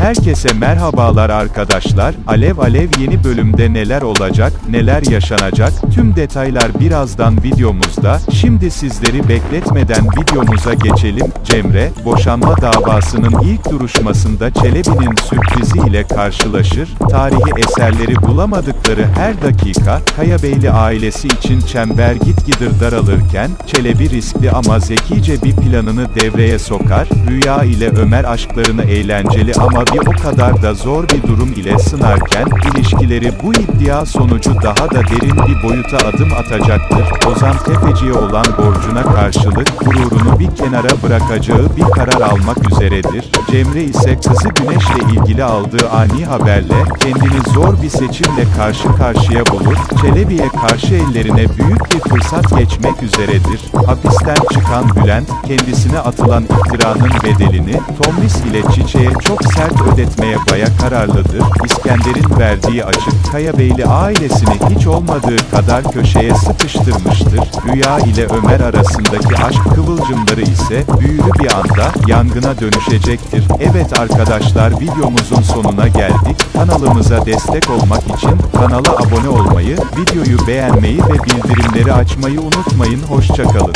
Herkese merhabalar arkadaşlar. Alev Alev yeni bölümde neler olacak, neler yaşanacak, tüm detaylar birazdan videomuzda. Şimdi sizleri bekletmeden videomuza geçelim. Cemre, boşanma davasının ilk duruşmasında Çelebi'nin sürprizi ile karşılaşır. Tarihi eserleri bulamadıkları her dakika, Kayabeyli ailesi için çember gitgidir daralırken, Çelebi riskli ama zekice bir planını devreye sokar. Rüya ile Ömer aşklarını eğlenceli ama bir o kadar da zor bir durum ile sınarken, ilişkileri bu iddia sonucu daha da derin bir boyuta adım atacaktır. Ozan Tefeci'ye olan borcuna karşılık, gururunu bir kenara bırakacağı bir karar almak üzeredir. Cemre ise kızı Güneş'le ilgili aldığı ani haberle, kendini zor bir seçimle karşı karşıya bulur. Çelebi'ye karşı ellerine büyük bir fırsat geçmek üzeredir. Hapisten çıkan Bülent, kendisine atılan iftiranın bedelini, Tomris ile Çiçeğe çok sert ödetmeye baya kararlıdır. İskender'in verdiği açık, Kayabeyli ailesini hiç olmadığı kadar köşeye sıkıştırmıştır. Rüya ile Ömer arasındaki aşk kıvılcımları ise, büyülü bir anda, yangına dönüşecektir. Evet arkadaşlar videomuzun sonuna geldik. Kanalımıza destek olmak için, kanala abone olmayı, videoyu beğenmeyi ve bildirimleri açmayı unutmayın. Hoşçakalın.